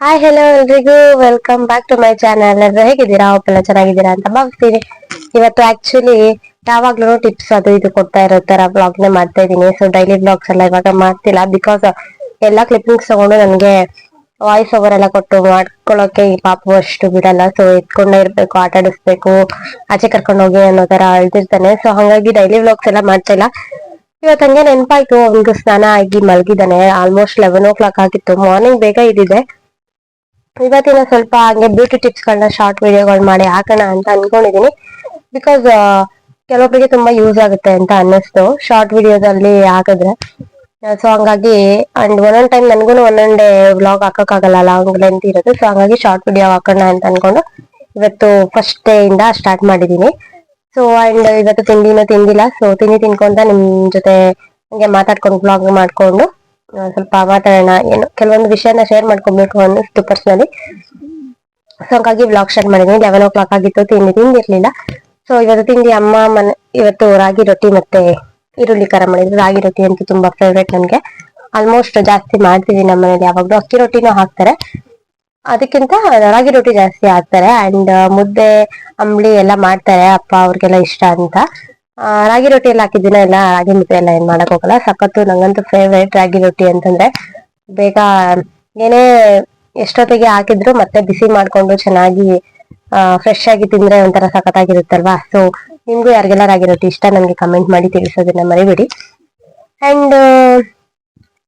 Hi hello ಎಲ್ರಿಗೂ. Welcome back to my channel ಎಲ್ಲರೂ ಹೇಗಿದ್ದೀರಾ? ಎಲ್ಲ ಚೆನ್ನಾಗಿದ್ದೀರಾ ಅಂತ ಭಾವಿಸ್ತೀನಿ. ಇವತ್ತು ಆಕ್ಚುಲಿ ಯಾವಾಗ್ಲೂ ಟಿಪ್ಸ್ ಅದು ಇದು ಕೊಡ್ತಾ ಇರೋ ತರ ಬ್ಲಾಗ್ ನೇ ಮಾಡ್ತಾ ಇದೀನಿ ಸೊ ಡೈಲಿ ಬ್ಲಾಗ್ಸ್ ಎಲ್ಲ ಇವಾಗ ಮಾಡ್ತಿಲ್ಲ ಬಿಕಾಸ್ ಎಲ್ಲಾ ಕ್ಲಿಪ್ಪಿಂಗ್ಸ್ ತಗೊಂಡು ನನಗೆ ವಾಯ್ಸ್ ಓವರ್ ಎಲ್ಲ ಕೊಟ್ಟು ಮಾಡ್ಕೊಳ್ಳೋಕೆ ಈ ಪಾಪು ಅಷ್ಟು ಬಿಡಲ್ಲ. ಸೊ ಎತ್ಕೊಂಡೇ ಇರ್ಬೇಕು, ಆಟ ಆಡಿಸ್ಬೇಕು, ಆಚೆ ಕರ್ಕೊಂಡು ಹೋಗಿ ಅನ್ನೋ ತರ ಅಳ್ತಿರ್ತಾನೆ. ಸೊ ಹಾಗಾಗಿ ಡೈಲಿ ಬ್ಲಾಗ್ಸ್ ಎಲ್ಲ ಮಾಡ್ತಾ ಇಲ್ಲ. ಇವತ್ತು ಹಂಗೆ ನೆನಪಾಯ್ತು. ಅವ್ನಿಗೆ ಸ್ನಾನ ಆಗಿ ಮಲಗಿದ್ದಾನೆ. ಆಲ್ಮೋಸ್ಟ್ ಲೆವೆನ್ ಓ ಕ್ಲಾಕ್ ಆಗಿತ್ತು. ಮಾರ್ನಿಂಗ್ ಬೇಗ ಇದ್ದಿದೆ. ಇವತ್ತಿನ ಸ್ವಲ್ಪ ಹಂಗೆ ಬ್ಯೂಟಿ ಟಿಪ್ಸ್ ಗಳನ್ನ ಶಾರ್ಟ್ ವಿಡಿಯೋಗಳು ಮಾಡಿ ಹಾಕೋಣ ಅಂತ ಅನ್ಕೊಂಡಿದೀನಿ. ಬಿಕಾಸ್ ಕೆಲವೊಬ್ಬರಿಗೆ ತುಂಬಾ ಯೂಸ್ ಆಗುತ್ತೆ ಅಂತ ಅನ್ನಿಸ್ತು. ಶಾರ್ಟ್ ವಿಡಿಯೋದಲ್ಲಿ ಹಾಕಿದ್ರೆ. ಸೊ ಹಂಗಾಗಿ ಅಂಡ್ ಒಂದೊಂದ್ ಟೈಮ್ ನನ್ಗೂ ಡೇ ವ್ಲಾಗ್ ಹಾಕಕ್ಕಾಗಲ್ಲ ಲಾಂಗ್ ಲೆಂತ್ ಇರುತ್ತೆ ಸೊ ಹಂಗಾಗಿ ಶಾರ್ಟ್ ವಿಡಿಯೋ ಹಾಕೋಣ ಅಂತ ಅನ್ಕೊಂಡು ಇವತ್ತು ಫಸ್ಟ್ ಡೇ ಇಂದ ಸ್ಟಾರ್ಟ್ ಮಾಡಿದೀನಿ. ಸೊ ಅಂಡ್ ಇವತ್ತು ತಿಂಡಿನೂ ತಿಂದಿಲ್ಲ. ಸೊ ತಿಂಡಿ ತಿನ್ಕೊಂತ ನಿಮ್ ಜೊತೆ ಹಂಗೆ ಮಾತಾಡ್ಕೊಂಡು ವ್ಲಾಗ್ ಮಾಡ್ಕೊಂಡು ಸ್ವಲ್ಪ ಮಾತಾಡೋಣ. ಏನು, ಕೆಲವೊಂದು ವಿಷಯನ ಶೇರ್ ಮಾಡ್ಕೊಬೇಕು ಅನ್ನಿಸ್ತು ಪರ್ಸನಲಿ ಸೊ ಹಂಗಾಗಿ ಬ್ಲಾಗ್ ಸ್ಟಾರ್ಟ್ ಮಾಡಿದ್ವಿ ಲೆವೆನ್ ಓ ಕ್ಲಾಕ್ ಆಗಿತ್ತು, ತಿಂಡಿ ತಿಂದಿರ್ಲಿಲ್ಲ. ಸೊ ಇವತ್ತು ತಿಂಡಿ ಅಮ್ಮ, ಮನೆ, ಇವತ್ತು ರಾಗಿ ರೊಟ್ಟಿ ಮತ್ತೆ ಈರುಳ್ಳಿ ಖಾರ ಮಾಡಿದ್ರು. ರಾಗಿ ರೊಟ್ಟಿ ಅಂತೂ ತುಂಬಾ ಫೇವ್ರೇಟ್ ನನ್ಗೆ ಆಲ್ಮೋಸ್ಟ್ ಜಾಸ್ತಿ ಮಾಡ್ತೀವಿ ನಮ್ಮ ಮನೇಲಿ ಯಾವಾಗ್ಲೂ. ಅಕ್ಕಿ ರೊಟ್ಟಿನೂ ಹಾಕ್ತಾರೆ. ಅದಕ್ಕಿಂತ ರಾಗಿ ರೊಟ್ಟಿ ಜಾಸ್ತಿ ಹಾಕ್ತಾರೆ. ಅಂಡ್ ಮುದ್ದೆ, ಅಂಬ್ಲಿ ಎಲ್ಲ ಮಾಡ್ತಾರೆ ಅಪ್ಪ ಅವ್ರಿಗೆಲ್ಲ ಇಷ್ಟ ಅಂತ. ರಾಗಿ ರೊಟ್ಟಿ ಎಲ್ಲ ಹಾಕಿದ್ದೀನ ಎಲ್ಲ ರಾಗಿ ಮುದ್ದೆ ಎಲ್ಲ ಏನ್ ಮಾಡಕ್ ಹೋಗಲ್ಲ. ಸಖತ್ತು ನಂಗಂತೂ ಫೇವ್ರೇಟ್ ರಾಗಿ ರೊಟ್ಟಿ ಅಂತಂದ್ರೆ ಬೇಗ ಏನೇ ಎಷ್ಟೊತ್ತಿಗೆ ಹಾಕಿದ್ರು ಮತ್ತೆ ಬಿಸಿ ಮಾಡ್ಕೊಂಡು ಚೆನ್ನಾಗಿ ಫ್ರೆಶ್ ಆಗಿ ತಿಂದ್ರೆ ಒಂಥರ ಸಖತ್ತಾಗಿರುತ್ತಲ್ವಾ? ಸೊ ನಿಮ್ಗೂ ಯಾರಿಗೆಲ್ಲ ರಾಗಿ ರೊಟ್ಟಿ ಇಷ್ಟ ನನಗೆ ಕಮೆಂಟ್ ಮಾಡಿ ತಿಳಿಸೋದನ್ನ ಮರಿಬೇಡಿ. ಅಂಡ್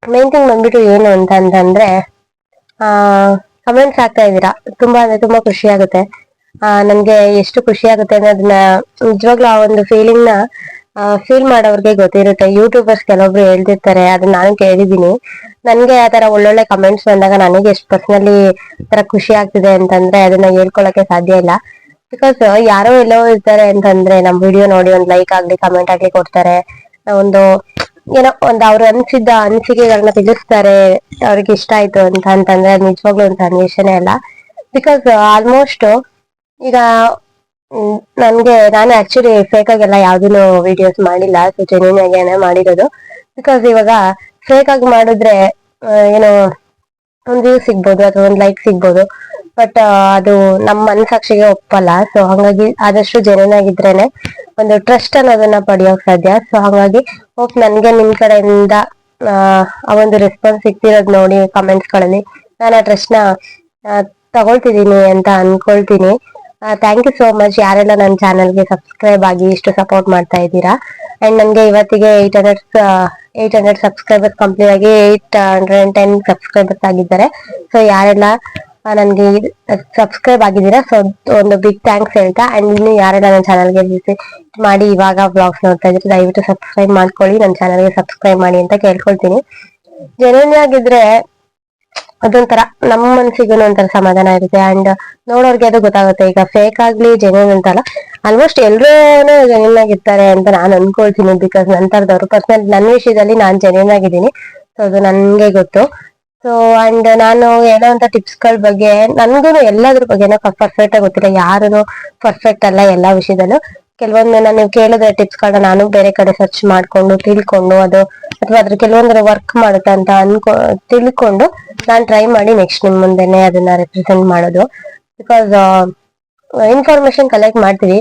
ಮೇನ್ ಥಿಂಗ್ ಬಂದ್ಬಿಟ್ಟು ಏನು ಅಂತ ಅಂತಂದ್ರೆ ಕಮೆಂಟ್ಸ್ ಹಾಕ್ತಾ ಇದ್ದೀರಾ. ತುಂಬಾ ಅಂದ್ರೆ ತುಂಬಾ ಖುಷಿ ಆಗುತ್ತೆ. ಆ, ನನ್ಗೆ ಎಷ್ಟು ಖುಷಿ ಆಗುತ್ತೆ ಅನ್ನೋದನ್ನ ನಿಜವಾಗ್ಲೂ ಆ ಒಂದು ಫೀಲಿಂಗ್ನ ಫೀಲ್ ಮಾಡೋರ್ಗೆ ಗೊತ್ತಿರುತ್ತೆ. ಯೂಟ್ಯೂಬರ್ಸ್ ಕೆಲವೊಬ್ರು ಹೇಳ್ತಿರ್ತಾರೆ, ಅದನ್ನ ನಾನು ಕೇಳಿದೀನಿ ನನ್ಗೆ ಆ ತರ ಒಳ್ಳೊಳ್ಳೆ ಕಮೆಂಟ್ಸ್ ಬಂದಾಗ ನನಗೆ ಎಷ್ಟು ಪರ್ಸನಲಿ ತರ ಖುಷಿ ಆಗ್ತಿದೆ ಅಂತಂದ್ರೆ ಅದನ್ನ ಹೇಳ್ಕೊಳಕ್ಕೆ ಸಾಧ್ಯ ಇಲ್ಲ. ಬಿಕಾಸ್ ಯಾರೋ ಎಲ್ಲೋ ಇರ್ತಾರೆ ಅಂತಂದ್ರೆ ನಮ್ ವಿಡಿಯೋ ನೋಡಿ ಒಂದ್ ಲೈಕ್ ಆಗ್ಲಿ ಕಮೆಂಟ್ ಆಗ್ಲಿ ಕೊಡ್ತಾರೆ. ಒಂದು, ಏನೋ ಒಂದ್ ಅವ್ರು ಅನ್ಸಿದ್ದ ಅನಿಸಿಕೆಗಳನ್ನ ತಿಳಿಸ್ತಾರೆ, ಅವ್ರಿಗೆ ಇಷ್ಟ ಆಯ್ತು ಅಂತ ಅಂತಂದ್ರೆ ನಿಜವಾಗ್ಲೂ ಒಂದು ಸನ್ನಿವೇಶನೇ ಅಲ್ಲ. ಬಿಕಾಸ್ ಆಲ್ಮೋಸ್ಟ್ ಈಗ ನನ್ಗೆ ನಾನು ಆಕ್ಚುಲಿ ಫೇಕ್ ಆಗೆಲ್ಲ ಯಾವ್ದನ್ನು ವಿಡಿಯೋಸ್ ಮಾಡಿಲ್ಲ ಸೊ ಜೆನ್ಯೂನ್ ಮಾಡಿರೋದು. ಬಿಕಾಸ್ ಇವಾಗ ಫೇಕ್ ಆಗಿ ಮಾಡಿದ್ರೆ ಏನೋ ಒಂದು ವ್ಯೂ ಸಿಗ್ಬೋದು ಅಥವಾ ಒಂದು ಲೈಕ್ ಸಿಗ್ಬೋದು. ಬಟ್ ಅದು ನಮ್ಮ ಮನಸಾಕ್ಷಿಗೆ ಒಪ್ಪಲ್ಲ ಸೊ ಹಂಗಾಗಿ ಆದಷ್ಟು ಜೆನ್ಯೂನ್ ಆಗಿದ್ರೇನೆ ಒಂದು ಟ್ರಸ್ಟ್ ಅನ್ನೋದನ್ನ ಪಡೆಯೋಕ್ ಸಾಧ್ಯ. ಸೊ ಹಾಗಾಗಿ ಹೋಪ್ ನನ್ಗೆ ನಿಮ್ ಕಡೆಯಿಂದ ಆ, ಒಂದು ರೆಸ್ಪಾನ್ಸ್ ಸಿಗ್ತಿರೋದ್ ನೋಡಿ ಕಮೆಂಟ್ಸ್ಗಳಲ್ಲಿ. ನಾನು ಆ ಟ್ರಸ್ಟ್ನ ತಗೊಳ್ತಿದ್ದೀನಿ ಅಂತ ಅನ್ಕೊಳ್ತೀನಿ. ಥ್ಯಾಂಕ್ ಯು ಸೋ ಮಚ್ ಯಾರೆಲ್ಲ ನನ್ನ ಚಾನಲ್ಗೆ ಸಬ್ಸ್ಕ್ರೈಬ್ ಆಗಿ ಇಷ್ಟು ಸಪೋರ್ಟ್ ಮಾಡ್ತಾ ಇದ್ದೀರಾ? ಅಂಡ್ ನನಗೆ ಇವತ್ತಿಗೆ eight hundred eight hundred subscribers complete ಆಗಿ eight hundred and ten subscribers ಆಗಿದ್ದಾರೆ. ಸೊ ಯಾರೆಲ್ಲ ನನಗೆ ಸಬ್ಸ್ಕ್ರೈಬ್ ಆಗಿದ್ದೀರಾ? ಸೊ ಒಂದು ಬಿಗ್ ಥ್ಯಾಂಕ್ಸ್ ಹೇಳ್ತಾ ಅಂಡ್ ಇನ್ನು ಯಾರೆಲ್ಲ ನನ್ನ ಚಾನಲ್ಗೆ ವಿಸಿಟ್ ಮಾಡಿ ಇವಾಗ ಬ್ಲಾಗ್ಸ್ ನೋಡ್ತಾ ಇದ್ರೆ ದಯವಿಟ್ಟು ಸಬ್ಸ್ಕ್ರೈಬ್ ಮಾಡ್ಕೊಳ್ಳಿ. ನನ್ನ ಚಾನಲ್ಗೆ ಸಬ್ಸ್ಕ್ರೈಬ್ ಮಾಡಿ ಅಂತ ಕೇಳ್ಕೊಳ್ತೀನಿ. ಜೆನ್ಯೂನ್ ಆಗಿದ್ರೆ ಅದೊಂಥರ ನಮ್ಮ ಮನ್ಸಿಗೂ ಒಂಥರ ಸಮಾಧಾನ ಇರುತ್ತೆ. ಅಂಡ್ ನೋಡೋರ್ಗೆ ಅದು ಗೊತ್ತಾಗುತ್ತೆ, ಈಗ ಫೇಕ್ ಆಗ್ಲಿ ಜೆನ್ಯೂನ್ ಅಂತಲ್ಲ. ಆಲ್ಮೋಸ್ಟ್ ಎಲ್ರೂ ಜೆನ್ಯೂನ್ ಆಗಿರ್ತಾರೆ ಅಂತ ನಾನು ಅನ್ಕೊಳ್ತೀನಿ ಬಿಕಾಸ್ ನಂತರದವ್ರು ಪರ್ಸನಲ್ ನನ್ನ ವಿಷಯದಲ್ಲಿ ನಾನು ಜೆನ್ಯೂನ್ ಆಗಿದ್ದೀನಿ. ಸೊ ಅದು ನನ್ಗೆ ಗೊತ್ತು. ಸೊ ಅಂಡ್ ನಾನು ಹೇಳೋಂತ ಟಿಪ್ಸ್ಗಳ ಬಗ್ಗೆ ನನ್ಗೂ ಎಲ್ಲದ್ರ ಬಗ್ಗೆನೂ ಪರ್ಫೆಕ್ಟ್ ಆಗಿ ಗೊತ್ತಿಲ್ಲ. ಯಾರು ಪರ್ಫೆಕ್ಟ್ ಅಲ್ಲ ಎಲ್ಲಾ ವಿಷಯದಲ್ಲೂ. ಕೆಲವೊಂದು ನೀವು ಕೇಳಿದ ಟಿಪ್ಸ್ ಗಳನ್ನ ನಾನು ಬೇರೆ ಕಡೆ ಸರ್ಚ್ ಮಾಡ್ಕೊಂಡು, ತಿಳ್ಕೊಂಡು, ಅದು, ಅಥವಾ ಅದ್ರ ಕೆಲವೊಂದ್ರ ವರ್ಕ್ ಮಾಡುತ್ತೆ ಅಂತ ಅನ್ಕೊ ತಿಳ್ಕೊಂಡು ನಾನು ಟ್ರೈ ಮಾಡಿ ನೆಕ್ಸ್ಟ್ ನಿಮ್ ಮುಂದೆನೆ ಅದನ್ನ ರೆಪ್ರೆಸೆಂಟ್ ಮಾಡೋದು. ಬಿಕಾಸ್ ಇನ್ಫಾರ್ಮೇಶನ್ ಕಲೆಕ್ಟ್ ಮಾಡ್ತೀವಿ.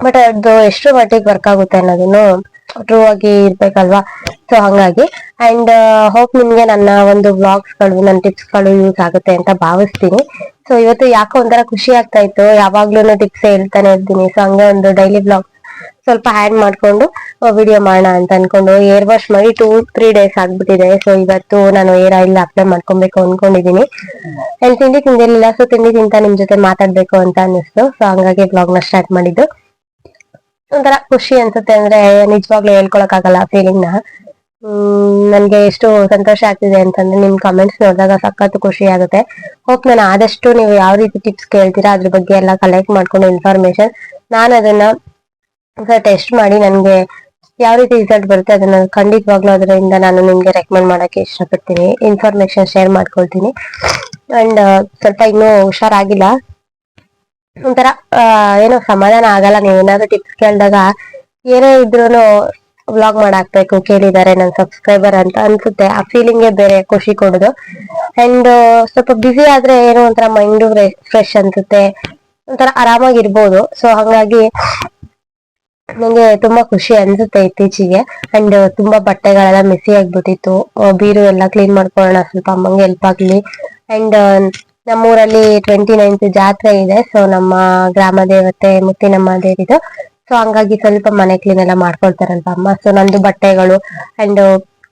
ಬಟ್ ಅದು ಎಷ್ಟು ಮಟ್ಟಿಗೆ ವರ್ಕ್ ಆಗುತ್ತೆ ಅನ್ನೋದನ್ನು ಟ್ರೂ ಆಗಿ ಇರ್ಬೇಕಲ್ವಾ? ಸೊ ಹಂಗಾಗಿ. ಅಂಡ್ ಹೋಪ್ ನಿಮ್ಗೆ ನನ್ನ ಒಂದು ಬ್ಲಾಗ್ಸ್ಗಳು ನನ್ನ ಟಿಪ್ಸ್ಗಳು ಯೂಸ್ ಆಗುತ್ತೆ ಅಂತ ಭಾವಿಸ್ತೀನಿ. ಸೊ ಇವತ್ತು ಯಾಕೋ ಒಂಥರ ಖುಷಿ ಆಗ್ತಾ ಇತ್ತು. ಯಾವಾಗ್ಲೂ ಟಿಪ್ಸ್ ಹೇಳ್ತಾನೆ ಇರ್ತೀನಿ. ಸೊ ಹಂಗೆ ಒಂದು ಡೈಲಿ ಬ್ಲಾಗ್ ಸ್ವಲ್ಪ ಆ್ಯಡ್ ಮಾಡ್ಕೊಂಡು ವಿಡಿಯೋ ಮಾಡೋಣ ಅಂತ ಅನ್ಕೊಂಡು ಏರ್ ವಾಶ್ ಮಾಡಿ ಟೂ ತ್ರೀ ಡೇಸ್ ಆಗ್ಬಿಟ್ಟಿದೆ. ಸೊ ಇವತ್ತು ನಾನು ಏರ್ ಆಯಿಲ್ ಅಪ್ಲೈ ಮಾಡ್ಕೊಬೇಕು ಅನ್ಕೊಂಡಿದೀನಿ. ಅಲ್ಲಿ ತಿಂಡಿ ತಿಂದಿರಲಿಲ್ಲ. ಸೊ ತಿಂಡಿ ತಿಂತ ನಿಮ್ ಜೊತೆ ಮಾತಾಡ್ಬೇಕು ಅಂತ ಅನ್ನಿಸ್ತು. ಸೊ ಹಂಗಾಗಿ ಬ್ಲಾಗ್ನ ಸ್ಟಾರ್ಟ್ ಮಾಡಿದ್ದು. ಒಂಥರ ಖುಷಿ ಅನ್ಸುತ್ತೆ ಅಂದ್ರೆ ನಿಜವಾಗ್ಲೂ ಹೇಳ್ಕೊಳಕ್ ಆಗಲ್ಲ ಫೀಲಿಂಗ್ನ ನನ್ಗೆ ಎಷ್ಟು ಸಂತೋಷ ಆಗ್ತಿದೆ ಅಂತಂದ್ರೆ ನಿಮ್ ಕಮೆಂಟ್ಸ್ ನೋಡಿದಾಗ ಸಖತ್ ಖುಷಿ ಆಗುತ್ತೆ. ಹೋಪ್ ನಾನು ಆದಷ್ಟು ನೀವು ಯಾವ ರೀತಿ ಟಿಪ್ಸ್ ಕೇಳ್ತೀರಾ ಅದ್ರ ಬಗ್ಗೆ ಎಲ್ಲ ಕಲೆಕ್ಟ್ ಮಾಡ್ಕೊಂಡು ಇನ್ಫಾರ್ಮೇಶನ್ ನಾನು ಅದನ್ನ ಟೆಸ್ಟ್ ಮಾಡಿ ನನಗೆ ಯಾವ ರೀತಿ ರಿಸಲ್ಟ್ ಬರುತ್ತೆ ಅದನ್ನ ಖಂಡಿತವಾಗ್ಲೂ ಅದರಿಂದ ನಾನು ನಿಮ್ಗೆ ರೆಕಮೆಂಡ್ ಮಾಡಕ್ಕೆ ಇಷ್ಟಪಡ್ತೀನಿ. ಇನ್ಫಾರ್ಮೇಶನ್ ಶೇರ್ ಮಾಡ್ಕೊಳ್ತೀನಿ. ಅಂಡ್ ಸ್ವಲ್ಪ ಇನ್ನೂ ಹುಷಾರಾಗಿಲ್ಲ. ಒಂಥರ ಏನೋ ಸಮಾಧಾನ ಆಗಲ್ಲ. ನೀವು ಏನಾದ್ರು ಟಿಪ್ಸ್ ಕೇಳಿದಾಗ ಏನೇ ಇದ್ರೂನು ವ್ಲಾಗ್ ಮಾಡಾಕ್ಬೇಕು ಕೇಳಿದ್ದಾರೆ ನನ್ನ ಸಬ್ಸ್ಕ್ರೈಬರ್ ಅಂತ ಅನ್ಸುತ್ತೆ. ಆ ಫೀಲಿಂಗೇ ಬೇರೆ ಖುಷಿ ಕೊಡೋದು. ಅಂಡ್ ಸ್ವಲ್ಪ ಬ್ಯುಸಿ ಆದ್ರೆ ಏನೋ ಒಂಥರ ಮೈಂಡು ಫ್ರೆಶ್ ಅನ್ಸುತ್ತೆ. ಒಂಥರ ಆರಾಮಾಗಿರ್ಬೋದು. ಸೊ ಹಾಗಾಗಿ ನಂಗೆ ತುಂಬಾ ಖುಷಿ ಅನ್ಸುತ್ತೆ ಇತ್ತೀಚೆಗೆ. ಅಂಡ್ ತುಂಬಾ ಬಟ್ಟೆಗಳೆಲ್ಲ ಮೆಸಿ ಆಗ್ಬಿಟ್ಟಿತ್ತು. ಬೀರು ಎಲ್ಲ ಕ್ಲೀನ್ ಮಾಡ್ಕೊಳ್ಳೋಣ, ಸ್ವಲ್ಪ ಅಮ್ಮಂಗೆ ಹೆಲ್ಪ್ ಆಗ್ಲಿ. ಅಂಡ್ ನಮ್ಮೂರಲ್ಲಿ ಟ್ವೆಂಟಿ ನೈನ್ತ್ ಜಾತ್ರೆ ಇದೆ. ಸೊ ನಮ್ಮ ಗ್ರಾಮ ದೇವತೆ ಮುತ್ತಿನಮ್ಮ ದೇವಿದು. ಸೊ ಹಂಗಾಗಿ ಸ್ವಲ್ಪ ಮನೆ ಕ್ಲೀನ್ ಎಲ್ಲ ಮಾಡ್ಕೊಳ್ತಾರಲ್ವ ಅಮ್ಮ. ಸೊ ನಂದು ಬಟ್ಟೆಗಳು ಅಂಡ್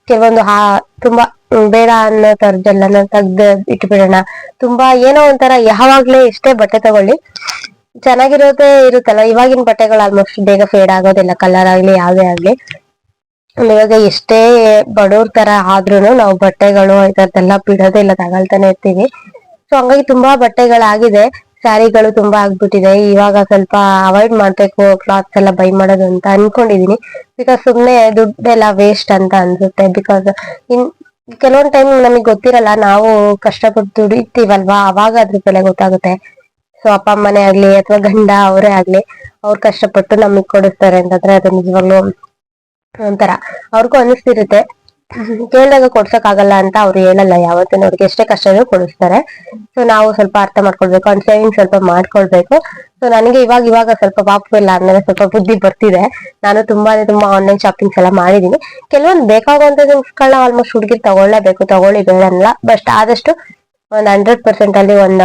ಕೆಲವೊಂದು ಹಾ, ತುಂಬಾ ಬೇಡ ಅನ್ನೋ ತರದೆಲ್ಲ ತೆಗ್ದು ಇಟ್ಬಿಡೋಣ. ತುಂಬಾ ಏನೋ ಒಂಥರ ಯಾವಾಗ್ಲೇ ಎಷ್ಟೇ ಬಟ್ಟೆ ತಗೊಳ್ಳಿ. ಚೆನ್ನಾಗಿರೋದೇ ಇರುತ್ತಲ್ಲ, ಇವಾಗಿನ ಬಟ್ಟೆಗಳು ಆಲ್ಮೋಸ್ಟ್ ಬೇಗ ಫೇಡ್ ಆಗೋದಿಲ್ಲ ಕಲರ್ ಆಗ್ಲಿ ಯಾವ್ದೇ ಆಗ್ಲಿ. ಇವಾಗ ಎಷ್ಟೇ ಬಡವ್ರ ತರ ಆದ್ರೂ ನಾವು ಬಟ್ಟೆಗಳು ಇದೆಲ್ಲ ಬಿಡೋದೇ ಇಲ್ಲ, ತಗೊಳ್ತಾನೆ ಇರ್ತೀವಿ. ಸೊ ಹಂಗಾಗಿ ತುಂಬಾ ಬಟ್ಟೆಗಳಾಗಿದೆ, ಸ್ಯಾರಿಗಳು ತುಂಬಾ ಆಗ್ಬಿಟ್ಟಿದೆ. ಇವಾಗ ಸ್ವಲ್ಪ ಅವಾಯ್ಡ್ ಮಾಡ್ಬೇಕು ಕ್ಲಾತ್ಸ್ ಎಲ್ಲ ಬೈ ಮಾಡೋದು ಅಂತ ಅನ್ಕೊಂಡಿದೀನಿ. ಬಿಕಾಸ್ ಸುಮ್ನೆ ದುಡ್ಡೆಲ್ಲ ವೇಸ್ಟ್ ಅಂತ ಅನ್ಸುತ್ತೆ ಬಿಕಾಸ್ ಇನ್ ಕೆಲವೊಂದ್ ಟೈಮ್ ನಮಗ್ ಗೊತ್ತಿರಲ್ಲ, ನಾವು ಕಷ್ಟಪಟ್ಟು ದುಡಿತೀವಲ್ವಾ ಅವಾಗ ಅದ್ರ ಬೆಲೆ ಗೊತ್ತಾಗುತ್ತೆ. ಸೊ ಅಪ್ಪ ಅಮ್ಮನೇ ಆಗ್ಲಿ ಅಥವಾ ಗಂಡ ಅವರೇ ಆಗ್ಲಿ, ಅವ್ರು ಕಷ್ಟಪಟ್ಟು ನಮಗ್ ಕೊಡಿಸ್ತಾರೆ ಅಂತಂದ್ರೆ ಅದು ನಿಜವಾಗ್ಲೂ ಒಂಥರ. ಅವ್ರಿಗೂ ಅನಿಸ್ತಿರುತ್ತೆ. ಕೇಳಿದಾಗ ಕೊಡ್ಸಕ್ ಆಗಲ್ಲ ಅಂತ ಅವ್ರು ಹೇಳಲ್ಲ. ಯಾವತ್ತಿನ ಅವ್ರಿಗೆ ಎಷ್ಟೇ ಕಷ್ಟ ಇದ್ರೂ ಕೊಡಿಸ್ತಾರೆ. ಸೊ ನಾವು ಸ್ವಲ್ಪ ಅರ್ಥ ಮಾಡ್ಕೊಳ್ಬೇಕು ಅವ್ನ ಸೇವಿಂಗ್ ಸ್ವಲ್ಪ ಮಾಡ್ಕೊಳ್ಬೇಕು. ಸೊ ನನಗೆ ಇವಾಗ ಇವಾಗ ಸ್ವಲ್ಪ ಪಾಪು ಇಲ್ಲ ಆಮೇಲೆ ಸ್ವಲ್ಪ ಬುದ್ಧಿ ಬರ್ತಿದೆ. ನಾನು ತುಂಬಾನೇ ತುಂಬಾ ಆನ್ಲೈನ್ ಶಾಪಿಂಗ್ಸ್ ಎಲ್ಲ ಮಾಡಿದೀನಿ. ಕೆಲವೊಂದು ಬೇಕಾಗುವಂತ ಥಿಂಗ್ಸ್ಗಳನ್ನ ಆಲ್ಮೋಸ್ಟ್ ಹುಡುಗಿ ತಗೊಳ್ಳೇಬೇಕು, ತಗೊಳ್ಳಿ ಬೇಡ ಅನ್ನಲ್ಲ. ಬಟ್ ಆದಷ್ಟು ಒಂದ್ ಹಂಡ್ರೆಡ್ ಪರ್ಸೆಂಟ್ ಅಲ್ಲಿ ಒಂದ್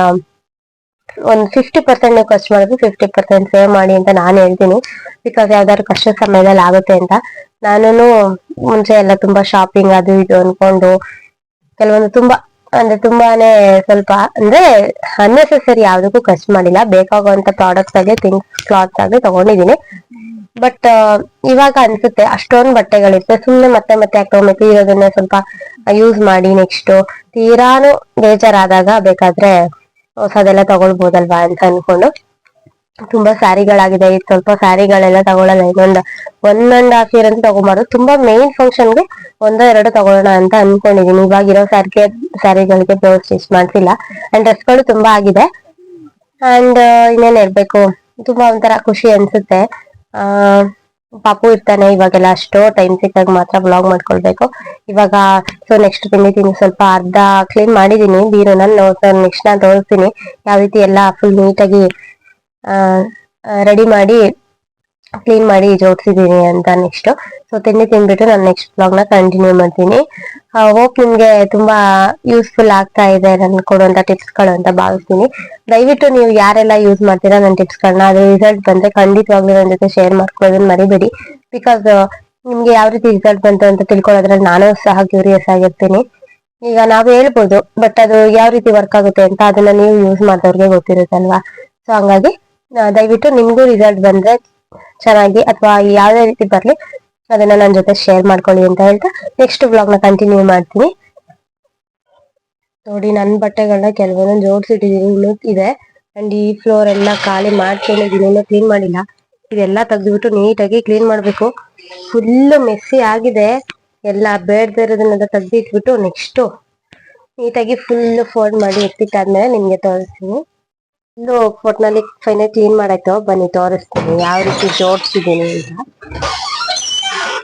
ಒಂದ್ ಫಿಫ್ಟಿ ಪರ್ಸೆಂಟ್ ನೀವು ಖರ್ಚು ಮಾಡಿದ್ರೆ ಫಿಫ್ಟಿ ಪರ್ಸೆಂಟ್ ಸೇವ್ ಮಾಡಿ ಅಂತ ನಾನು ಹೇಳ್ತೀನಿ. ಬಿಕಾಸ್ ಯಾವ್ದಾದ್ರು ಕಷ್ಟ ಸಮಯದಲ್ಲಿ ಆಗುತ್ತೆ ಅಂತ. ನಾನು ಮುಂಚೆ ಎಲ್ಲ ತುಂಬಾ ಶಾಪಿಂಗ್ ಅದು ಇದು ಅನ್ಕೊಂಡು ಕೆಲವೊಂದು ತುಂಬಾ, ಅಂದ್ರೆ ತುಂಬಾನೇ ಸ್ವಲ್ಪ, ಅಂದ್ರೆ ಅನ್ನೆಸೆಸರಿ ಯಾವ್ದಕ್ಕೂ ಖರ್ಚು ಮಾಡಿಲ್ಲ. ಬೇಕಾಗುವಂತ ಪ್ರಾಡಕ್ಟ್ಸ್ ಆಗಲಿ ಥಿಂಗ್ಸ್ ಕ್ಲಾತ್ಸ್ ಆಗಲಿ ತಗೊಂಡಿದೀನಿ ಬಟ್ ಇವಾಗ ಅನ್ಸುತ್ತೆ ಅಷ್ಟೊಂದು ಬಟ್ಟೆಗಳಿರುತ್ತೆ ಸುಮ್ನೆ ಮತ್ತೆ ಮತ್ತೆ ಯಾಕೆ ತಗೊಬೇಕು ಇರೋದನ್ನ ಸ್ವಲ್ಪ ಯೂಸ್ ಮಾಡಿ ನೆಕ್ಸ್ಟ್ ತೀರಾನು ಬೇಜಾರಾದಾಗ ಬೇಕಾದ್ರೆ ಹೊಸದೆಲ್ಲ ತಗೊಳ್ಬೋದಲ್ವಾ ಅಂತ ಅನ್ಕೊಂಡು ತುಂಬಾ ಸ್ಯಾರಿಗಳಾಗಿದೆ. ಇದು ಸ್ವಲ್ಪ ಸ್ಯಾರಿಗಳೆಲ್ಲ ತಗೊಳ್ಳಲ್ಲ, ಇನ್ನೊಂದ್ ಒನ್ ಅಂಡ್ ಹಾಫ್ ಇಯರ್ ಅಂತ ತಗೊಂಬಾರ್ದು. ತುಂಬಾ ಮೇನ್ ಫಂಕ್ಷನ್ಗೆ ಒಂದೋ ಎರಡು ತಗೊಳ್ಳೋಣ ಅಂತ ಅನ್ಕೊಂಡಿದೀನಿ. ಇವಾಗಿರೋ ಸ್ಯಾರಿಗೆ, ಸ್ಯಾರಿಗಳಿಗೆ ಬ್ಲೌಸ್ ಸ್ಟಿಚ್ ಮಾಡ್ಸಿಲ್ಲ. ಅಂಡ್ ಡ್ರೆಸ್ಗಳು ತುಂಬಾ ಆಗಿದೆ. ಅಂಡ್ ಇನ್ನೇನ್ ಇರ್ಬೇಕು ತುಂಬಾ ಒಂಥರ ಖುಷಿ ಅನ್ಸುತ್ತೆ. ಆ ಪಾಪು ಇರ್ತಾನೆ, ಇವಾಗೆಲ್ಲ ಅಷ್ಟು ಟೈಮ್ ಸಿಕ್ಕಾಗ ಮಾತ್ರ ಬ್ಲಾಗ್ ಮಾಡ್ಕೊಳ್ಬೇಕು. ಇವಾಗ ಸೊ ನೆಕ್ಸ್ಟ್ ತಿಂದಿದ್ದೀನಿ ಸ್ವಲ್ಪ ಅರ್ಧ ಕ್ಲೀನ್ ಮಾಡಿದೀನಿ ನಾನು ನೆಕ್ಸ್ಟ್ ನಾನು ತೋರಿಸ್ತೀನಿ ಯಾವ ರೀತಿ ಎಲ್ಲ ಫುಲ್ ನೀಟಾಗಿ ರೆಡಿ ಮಾಡಿ ಕ್ಲೀನ್ ಮಾಡಿ ಜೋಡಿಸಿದ್ದೀನಿ ಅಂತ ನೆಕ್ಸ್ಟ್ ಸೊ ತಿಂಡಿ ತಿನ್ಬಿಟ್ಟು ನಾನು ನೆಕ್ಸ್ಟ್ ಬ್ಲಾಗ್ನ ಕಂಟಿನ್ಯೂ ಮಾಡ್ತೀನಿ. ಹೋಪ್ ನಿಮ್ಗೆ ತುಂಬಾ ಯೂಸ್ಫುಲ್ ಆಗ್ತಾ ಇದೆ ನನ್ ಕೊಡುವಂತ ಟಿಪ್ಸ್ಗಳು ಅಂತ ಭಾವಿಸ್ತೀನಿ. ದಯವಿಟ್ಟು ನೀವು ಯಾರೆಲ್ಲ ಯೂಸ್ ಮಾಡ್ತೀರಾ ನನ್ನ ಟಿಪ್ಸ್ ಅದು ರಿಸಲ್ಟ್ ಬಂದ್ರೆ ಖಂಡಿತವಾಗ್ಲೂ ನನ್ನ ಜೊತೆ ಶೇರ್ ಮಾಡ್ಕೊಳ್ಳೋದನ್ನ ಮರಿಬೇಡಿ. ಬಿಕಾಸ್ ನಿಮ್ಗೆ ಯಾವ ರೀತಿ ರಿಸಲ್ಟ್ ಬಂತು ಅಂತ ತಿಳ್ಕೊಳ್ಳೋದ್ರಲ್ಲಿ ನಾನು ಸಹ ಕ್ಯೂರಿಯಸ್ ಆಗಿರ್ತೀನಿ. ಈಗ ನಾವು ಹೇಳ್ಬೋದು ಬಟ್ ಅದು ಯಾವ ರೀತಿ ವರ್ಕ್ ಆಗುತ್ತೆ ಅಂತ ಅದನ್ನ ನೀವು ಯೂಸ್ ಮಾಡಿದವ್ರಿಗೆ ಗೊತ್ತಿರುತ್ತಲ್ವಾ? ಸೊ ಹಂಗಾಗಿ ದಯವಿಟ್ಟು ನಿಮ್ಗೂ ರಿಸಲ್ಟ್ ಬಂದ್ರೆ ಚೆನ್ನಾಗಿ ಅಥವಾ ಯಾವ್ದೇ ರೀತಿ ಬರ್ಲಿ, ಅದನ್ನ ನನ್ನ ಜೊತೆ ಶೇರ್ ಮಾಡ್ಕೊಳ್ಳಿ ಅಂತ ಹೇಳ್ತಾ ನೆಕ್ಸ್ಟ್ ಬ್ಲಾಗ್ನ ಕಂಟಿನ್ಯೂ ಮಾಡ್ತೀನಿ. ನೋಡಿ ನನ್ನ ಬಟ್ಟೆಗಳನ್ನ ಕೆಲವೊಂದೊಂದು ಜೋಡಿಸಿಟ್ಟಿದ್ದೀನಿ ಇನ್ನೂ ಇದೆ. ಅಂಡ್ ಈ ಫ್ಲೋರ್ ಎಲ್ಲ ಖಾಲಿ ಮಾಡ್ಕೊಂಡಿದ್ದೀನಿ ಇನ್ನೂ ಕ್ಲೀನ್ ಮಾಡಿಲ್ಲ. ಇದೆಲ್ಲ ತೆಗೆದ್ಬಿಟ್ಟು ನೀಟಾಗಿ ಕ್ಲೀನ್ ಮಾಡ್ಬೇಕು. ಫುಲ್ ಮೆಸ್ಸಿ ಆಗಿದೆ. ಎಲ್ಲ ಬೇಡದೇ ಇರೋದನ್ನೆಲ್ಲ ನೆಕ್ಸ್ಟು ಇಟ್ಬಿಟ್ಟು ನೆಕ್ಸ್ಟ್ ನೀಟಾಗಿ ಫುಲ್ ಫೋಲ್ಡ್ ಮಾಡಿ ಎತ್ತಿಟ್ಟಾದ್ಮೇಲೆ ನಿಮ್ಗೆ ತೋರಿಸ್ತೀನಿ. ಒಂದು ನಲ್ಲಿ ಫೈನಲ್ ಕ್ಲೀನ್ ಮಾಡಾಯ್ತು. ಬನ್ನಿ, ತೋರಿಸ್ತೀನಿ. ಯಾವ ರೀತಿ ಜೋಡಿಸಿದ್ದೀನಿ ಅಂತ.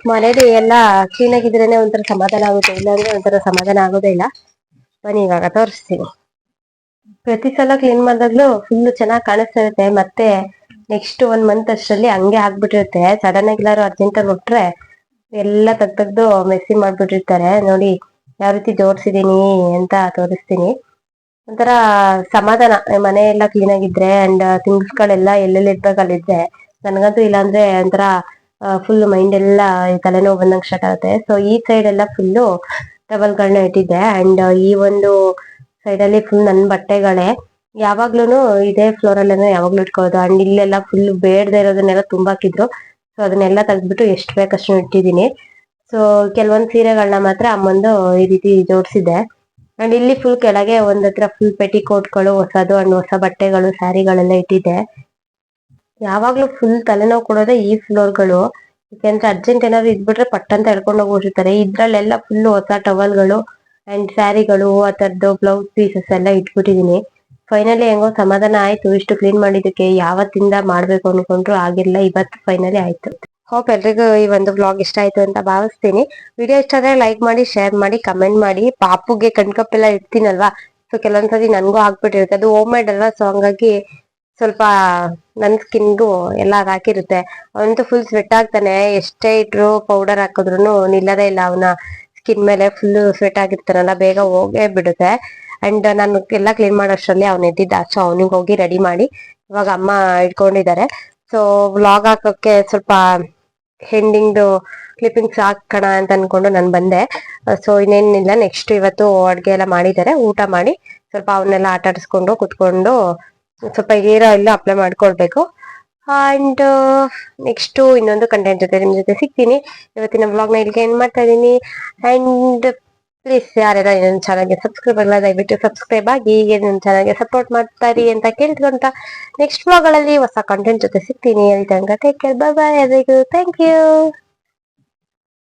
ಮನೇಲಿ ಎಲ್ಲ ಕ್ಲೀನ್ ಆಗಿದ್ರೇನೆ ಒಂಥರ ಸಮಾಧಾನ ಆಗುತ್ತೆ. ಇಲ್ಲಾಂದ್ರೆ ಒಂಥರ ಸಮಾಧಾನ ಆಗೋದೇ ಇಲ್ಲ. ಬನ್ನಿ, ಇವಾಗ ತೋರಿಸ್ತೀನಿ. ಪ್ರತಿ ಸಲ ಕ್ಲೀನ್ ಮಾಡಿದಾಗ್ಲೂ ಫುಲ್ ಚೆನ್ನಾಗಿ ಕಾಣಿಸ್ತಾ ಇರುತ್ತೆ. ಮತ್ತೆ ನೆಕ್ಸ್ಟ್ ಒನ್ ಮಂತ್ ಅಷ್ಟರಲ್ಲಿ ಹಂಗೆ ಆಗ್ಬಿಟ್ಟಿರುತ್ತೆ. ಸಡನ್ ಆಗಿ ಎಲ್ಲಾರು ಅರ್ಜೆಂಟ್ ಆಗಿ ಹೊಟ್ರೆ ಎಲ್ಲ ತೆಗ್ದು ಮೆಸ್ಸಿ ಮಾಡ್ಬಿಟ್ಟಿರ್ತಾರೆ. ನೋಡಿ, ಯಾವ ರೀತಿ ಜೋಡಿಸಿದೀನಿ ಅಂತ ತೋರಿಸ್ತೀನಿ. ಒಂಥರ ಸಮಾಧಾನ. ಮನೆ ಎಲ್ಲ ಕ್ಲೀನ್ ಆಗಿದ್ರೆ ಅಂಡ್ ಥಿಂಗ್ಸ್ ಗಳೆಲ್ಲ ಎಲ್ಲೆಲ್ಲಿ ಇರ್ಬೇಕು ಅಲ್ಲಿದ್ರೆ ನನಗಂತೂ ಇಲ್ಲಾಂದ್ರೆ ಒಂಥರ ಫುಲ್ ಮೈಂಡ್ ಎಲ್ಲ ತಲೆನೋವು ಬಂದಂಗೆ ಸ್ಟಾರ್ಟ್ ಆಗುತ್ತೆ. ಸೊ ಈ ಸೈಡ್ ಎಲ್ಲ ಫುಲ್ಲು ಟವಲ್ಗಳನ್ನ ಇಟ್ಟಿದ್ದೆ ಅಂಡ್ ಈ ಒಂದು ಸೈಡ್ ಅಲ್ಲಿ ಫುಲ್ ನನ್ನ ಬಟ್ಟೆಗಳೇ ಯಾವಾಗ್ಲೂ ಇದೇ ಫ್ಲೋರ್ ಅಲ್ಲೇನೆ ಯಾವಾಗ್ಲೂ ಇಟ್ಕೊಳ್ಳೋದು ಅಂಡ್ ಇಲ್ಲೆಲ್ಲ ಫುಲ್ ಬೇಡದೇ ಇರೋದನ್ನೆಲ್ಲ ತುಂಬಾಕಿದ್ರು. ಸೊ ಅದನ್ನೆಲ್ಲ ತೆಗೆದ್ಬಿಟ್ಟು ಎಷ್ಟು ಬೇಕಷ್ಟು ಇಟ್ಟಿದ್ದೀನಿ. ಸೊ ಕೆಲವೊಂದು ಸೀರೆಗಳನ್ನ ಮಾತ್ರ ಅಮ್ಮಂದು ಈ ರೀತಿ ಜೋಡಿಸಿದ್ದೆ. ಅಂಡ್ ಇಲ್ಲಿ ಫುಲ್ ಕೆಳಗೆ ಒಂದ್ ಹತ್ರ ಫುಲ್ ಪೆಟಿ ಗಳು, ಹೊಸದು ಅಂಡ್ ಹೊಸ ಬಟ್ಟೆಗಳು, ಸ್ಯಾರಿಗಳೆಲ್ಲ ಇಟ್ಟಿದ್ದೆ. ಯಾವಾಗ್ಲೂ ಫುಲ್ ತಲೆನೋವು ಕೊಡೋದೇ ಈ ಫ್ಲೋರ್ಗಳು ಯಾಕೆಂದ್ರೆ ಅರ್ಜೆಂಟ್ ಏನಾದ್ರು ಇದ್ಬಿಟ್ರೆ ಪಟ್ ಅಂತ ಎಳ್ಕೊಂಡು ಹೋಗ್ಬಿಟ್ಟಿರ್ತಾರೆ. ಇದ್ರಲ್ಲೆಲ್ಲ ಫುಲ್ ಹೊಸ ಟವಲ್ಗಳು ಅಂಡ್ ಸ್ಯಾರಿಗಳು, ಆ ತರದ್ದು ಬ್ಲೌಸ್ ಪೀಸಸ್ ಎಲ್ಲ ಇಟ್ಬಿಟ್ಟಿದೀನಿ. ಫೈನಲಿ ಹೆಂಗೋ ಸಮಾಧಾನ ಆಯ್ತು. ಇಷ್ಟು ಕ್ಲೀನ್ ಮಾಡಿದಕ್ಕೆ ಯಾವತ್ತಿಂದ ಮಾಡ್ಬೇಕು ಅನ್ಕೊಂಡ್ರು ಆಗಿಲ್ಲ. ಇವತ್ತು ಫೈನಲಿ ಆಯ್ತು. ಹೋಪ್ ಎಲ್ರಿಗೂ ಈ ಒಂದು ವ್ಲಾಗ್ ಇಷ್ಟ ಆಯ್ತು ಅಂತ ಭಾವಿಸ್ತೀನಿ. ವಿಡಿಯೋ ಇಷ್ಟ ಆದ್ರೆ ಲೈಕ್ ಮಾಡಿ ಶೇರ್ ಮಾಡಿ ಕಮೆಂಟ್ ಮಾಡಿ. ಪಾಪುಗೆ ಕಣ್ಕಪ್ಪೆಲ್ಲ ಇಡ್ತೀನಲ್ವಾ? ಸೊ ಕೆಲವೊಂದ್ಸತಿ ನನಗೂ ಆಗ್ಬಿಟ್ಟಿರುತ್ತೆ. ಅದು ಹೋಮ್ ಮೇಡ್ ಅಲ್ವಾ? ಸೊ ಹಂಗಾಗಿ ಸ್ವಲ್ಪ ನನ್ ಸ್ಕಿನ್ಗೂ ಎಲ್ಲ ಹಾಕಿರುತ್ತೆ. ಅವನಂತೂ ಫುಲ್ ಸ್ವೆಟ್ ಆಗ್ತಾನೆ. ಎಷ್ಟೇ ಇಟ್ರು ಪೌಡರ್ ಹಾಕಿದ್ರು ನಿಲ್ಲದೇ ಇಲ್ಲ ಅವನ ಸ್ಕಿನ್ ಮೇಲೆ. ಫುಲ್ ಸ್ವೆಟ್ ಆಗಿರ್ತಾನಲ್ಲ, ಬೇಗ ಹೋಗೇ ಬಿಡುತ್ತೆ. ಅಂಡ್ ನಾನು ಎಲ್ಲ ಕ್ಲೀನ್ ಮಾಡೋಷ್ಟರಲ್ಲಿ ಅವ್ನು ಎದ್ದಿದ್ದ. ಸೊ ಅವನಿಗೆ ಹೋಗಿ ರೆಡಿ ಮಾಡಿ. ಇವಾಗ ಅಮ್ಮ ಇಟ್ಕೊಂಡಿದ್ದಾರೆ. ಸೊ ವ್ಲಾಗ್ ಹಾಕೋಕ್ಕೆ ಸ್ವಲ್ಪ ಹೆಂಡಿಂಗ್ದು ಕ್ಲಿಪ್ಪಿಂಗ್ಸ್ ಹಾಕೋಣ ಅಂತ ಅನ್ಕೊಂಡು ನಾನು ಬಂದೆ. ಸೊ ಇನ್ನೇನಿಲ್ಲ ನೆಕ್ಸ್ಟ್ ಇವತ್ತು ಅಡ್ಗೆ ಎಲ್ಲ ಮಾಡಿದ್ದಾರೆ. ಊಟ ಮಾಡಿ ಸ್ವಲ್ಪ ಅವನ್ನೆಲ್ಲ ಆಟ ಆಡಿಸ್ಕೊಂಡು ಕುತ್ಕೊಂಡು ಸ್ವಲ್ಪ ಹೀರೋ ಇಲ್ಲ ಅಪ್ಲೈ ಮಾಡ್ಕೊಳ್ಬೇಕು. ಅಂಡ್ ನೆಕ್ಸ್ಟು ಇನ್ನೊಂದು ಕಂಟೆಂಟ್ ಜೊತೆ ನಿಮ್ಮ ಜೊತೆ ಸಿಗ್ತೀನಿ. ಇವತ್ತಿನ ವ್ಲಾಗ್ನ ಇಲ್ಲಿಗೆ ಏನ್ ಮಾಡ್ತಾ ಇದ್ದೀನಿ. ಅಂಡ್ ಪ್ಲೀಸ್ ಯಾರೆಲ್ಲ ನನ್ನ ಚಾನಲ್ಗೆ ಸಬ್ಸ್ಕ್ರೈಬ್ ಆಗಲ್ಲ ದಯವಿಟ್ಟು ಸಬ್ಸ್ಕ್ರೈಬ್ ಆಗಿ ಹೀಗೆ ನನ್ನ ಚಾನಲ್ಗೆ ಸಪೋರ್ಟ್ ಮಾಡ್ತಾ ಇರಿ ಅಂತ ಕೇಳ್ಕೊಂತ ನೆಕ್ಸ್ಟ್ ವ್ಲಾಗ್ಗಳಲ್ಲಿ ಹೊಸ ಕಂಟೆಂಟ್ ಜೊತೆ ಸಿಗ್ತೀನಿ. ತನಕ ಟೇಕ್ ಕೇರ್ ಬಾಯ್ ಎಲ್ಲರಿಗೂ ಥ್ಯಾಂಕ್ ಯು